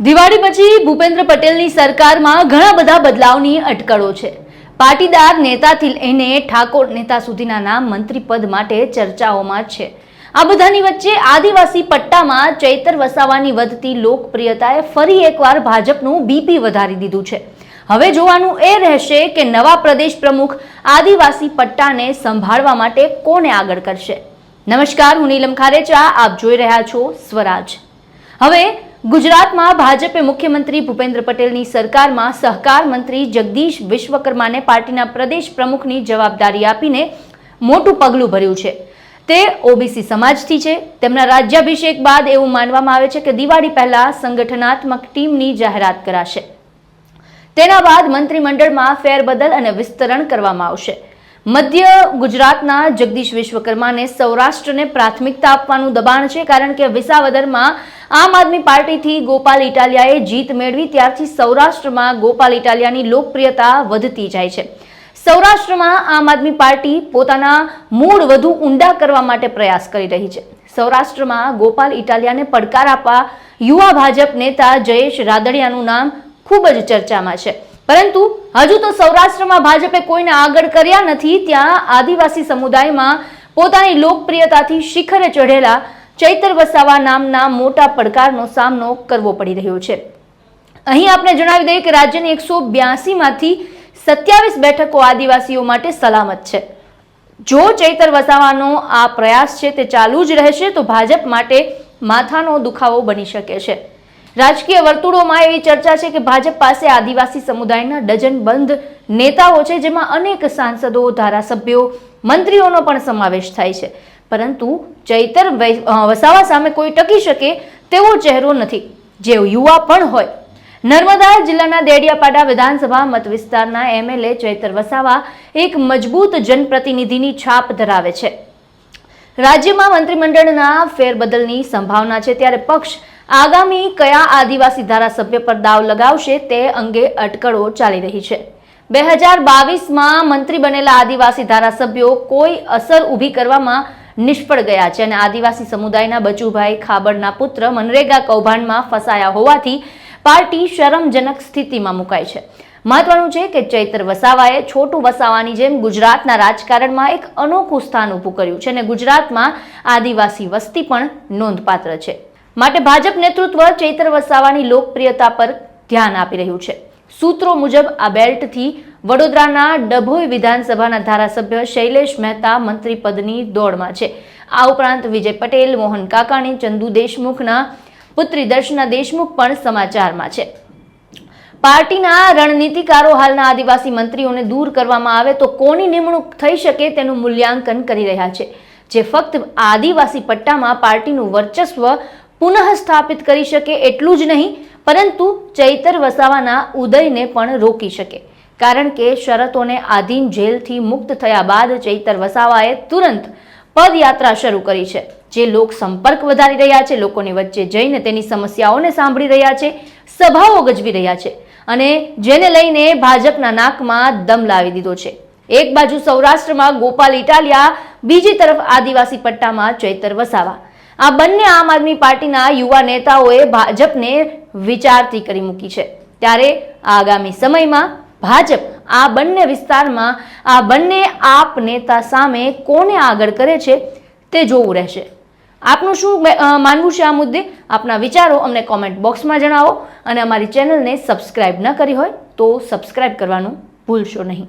દિવાળી પછી ભૂપેન્દ્ર પટેલની સરકારમાં ઘણા બધા બદલાવની અટકળો છે. પાટીદાર નેતાથી લઈને ઠાકોર નેતા સુધીના નામ મંત્રી પદ માટે ચર્ચાઓમાં છે. આ બધાની વચ્ચે આદિવાસી પટ્ટામાં ચૈતર વસાવાની વધતી લોકપ્રિયતાએ ફરી એકવાર ભાજપનું બીપી વધારી દીધું છે. હવે જોવાનું એ રહેશે કે નવા પ્રદેશ પ્રમુખ આદિવાસી પટ્ટાને સંભાળવા માટે કોને આગળ કરશે. નમસ્કાર, હું નીલમ ખારેચા, આપ જોઈ રહ્યા છો સ્વરાજ. હવે ગુજરાતમાં ભાજપે મુખ્યમંત્રી ભૂપેન્દ્ર પટેલની સરકારમાં સહકાર મંત્રી જગદીશ વિશ્વકર્માને પાર્ટીના પ્રદેશ પ્રમુખની જવાબદારી આપીને મોટું પગલું ભર્યું છે. તે ઓબીસી સમાજથી છે. તેમના રાજ્યાભિષેક બાદ એવું માનવામાં આવે છે કે દિવાળી પહેલા સંગઠનાત્મક ટીમની જાહેરાત કરાશે. તેના બાદ મંત્રીમંડળમાં ફેરબદલ અને વિસ્તરણ કરવામાં આવશે. મધ્ય ગુજરાતના જગદીશ વિશ્વકર્માને સૌરાષ્ટ્રને પ્રાથમિકતા આપવાનું દબાણ છે કારણ કે વિસાવદરમાં આમ આદમી પાર્ટીથી ગોપાલ ઇટાલિયાએ જીત મેળવી, ત્યારથી સૌરાષ્ટ્રમાં ગોપાલ ઇટાલિયાની લોકપ્રિયતા વધતી જાય છે. સૌરાષ્ટ્રમાં આમ આદમી પાર્ટી પોતાના મૂળ વધુ ઊંડા કરવા માટે પ્રયાસ કરી રહી છે. સૌરાષ્ટ્રમાં ગોપાલ ઇટાલિયાને પડકાર આપવા યુવા ભાજપ નેતા જયેશ રાદડિયાનું નામ ખૂબ જ ચર્ચામાં છે. પરંતુ હજુ તો સૌરાષ્ટ્રમાં ભાજપે કોઈને આગળ કર્યા નથી, ત્યાં આદિવાસી સમુદાયમાં પોતાની લોકપ્રિયતાથી શિખરે ચઢેલા ચૈતર વસાવા નામના મોટા પડકારનો સામનો કરવો પડી રહ્યો છે. અહીં આપણે જણાવી દઈએ કે રાજ્યની એકસો બ્યાસીમાંથી સત્યાવીસ બેઠકો આદિવાસીઓ માટે સલામત છે. જો ચૈતર વસાવાનો આ પ્રયાસ છે તે ચાલુ જ રહેશે, તો ભાજપ માટે માથાનો દુખાવો બની શકે છે. રાજકીય વર્તુળોમાં એવી ચર્ચા છે કે ભાજપ પાસે આદિવાસી સમુદાયના ડઝન બંધ નેતાઓ છે, જેમાં અનેક સાંસદો, ધારાસભ્યો, મંત્રીઓનો પણ સમાવેશ થાય છે. પરંતુ ચૈતર વસાવા સામે કોઈ ટકી શકે તેવો ચહેરો નથી, જે યુવા પણ હોય. નર્મદા જિલ્લાના દેડિયાપાડા વિધાનસભા મત વિસ્તારના એમએલએ ચૈતર વસાવા એક મજબૂત જનપ્રતિનિધિની છાપ ધરાવે છે. રાજ્યમાં મંત્રીમંડળના ફેરબદલની સંભાવના છે, ત્યારે પક્ષ આગામી કયા આદિવાસી ધારાસભ્ય પર દાવ લગાવશે તે અંગે અટકળો ચાલી રહી છે. બે હજાર બાવીસમાં મંત્રી બનેલા આદિવાસી ધારાસભ્યો કોઈ અસર ઊભી કરવામાં નિષ્ફળ ગયા છે અને આદિવાસી સમુદાયના બચુભાઈ ખાબડના પુત્ર મનરેગા કૌભાંડમાં ફસાયા હોવાથી પાર્ટી શરમજનક સ્થિતિમાં મુકાઈ છે. મહત્વનું છે કે ચૈતર વસાવાએ છોટું વસાવાની જેમ ગુજરાતના રાજકારણમાં એક અનોખું સ્થાન ઊભું કર્યું છે અને ગુજરાતમાં આદિવાસી વસ્તી પણ નોંધપાત્ર છે. માટે ભાજપ નેતૃત્વ ચૈતર વસાવાની લોકપ્રિયતા પર ધ્યાન આપી રહ્યું છે. સૂત્રો મુજબ આ બેલ્ટથી વડોદરાના ડભોઈ વિધાનસભાના ધારાસભ્ય શૈલેષ મહેતા મંત્રી પદની દોડમાં છે. આ ઉપરાંત વિજય પટેલ, મોહન કાકાણી, ચંદુ દેશમુખના પુત્રી દર્શના દેશમુખ પણ સમાચારમાં છે. પાર્ટીના રણનીતિકારો હાલના આદિવાસી મંત્રીઓને દૂર કરવામાં આવે તો કોની નિમણૂક થઈ શકે તેનું મૂલ્યાંકન કરી રહ્યા છે. જે ફક્ત આદિવાસી પટ્ટામાં પાર્ટીનું વર્ચસ્વ પુનઃ સ્થાપિત કરી શકે એટલું જ નહીં, પરંતુ ચૈતર વસાવાના ઉદયને પણ રોકી શકે. કારણ કે શરતોને આધીન જેલથી મુક્ત થયા બાદ ચૈતર વસાવાએ તુરંત પદયાત્રા શરૂ કરી છે. જે લોક સંપર્ક વધારી રહ્યા છે, લોકોની વચ્ચે જઈને તેની સમસ્યાઓને સાંભળી રહ્યા છે, સભાઓ ગજવી રહ્યા છે અને જેને લઈને ભાજપના નાકમાં દમ લાવી દીધો છે. એક બાજુ સૌરાષ્ટ્રમાં ગોપાલ ઇટાલિયા, બીજી તરફ આદિવાસી પટ્ટામાં ચૈતર વસાવા. આ બંને આમ આદમી પાર્ટીના યુવા નેતાઓએ ભાજપને વિચારતી કરી મૂકી છે. ત્યારે આગામી સમયમાં ભાજપ આ બંને વિસ્તારમાં, આ બંને આપ નેતા સામે કોને આગળ કરે છે તે જોવું રહેશે. આપનું શું માનવું છે આ મુદ્દે? આપના વિચારો અમને કોમેન્ટ બોક્સમાં જણાવો અને અમારી ચેનલને સબસ્ક્રાઇબ ન કરી હોય તો સબસ્ક્રાઇબ કરવાનું ભૂલશો નહીં.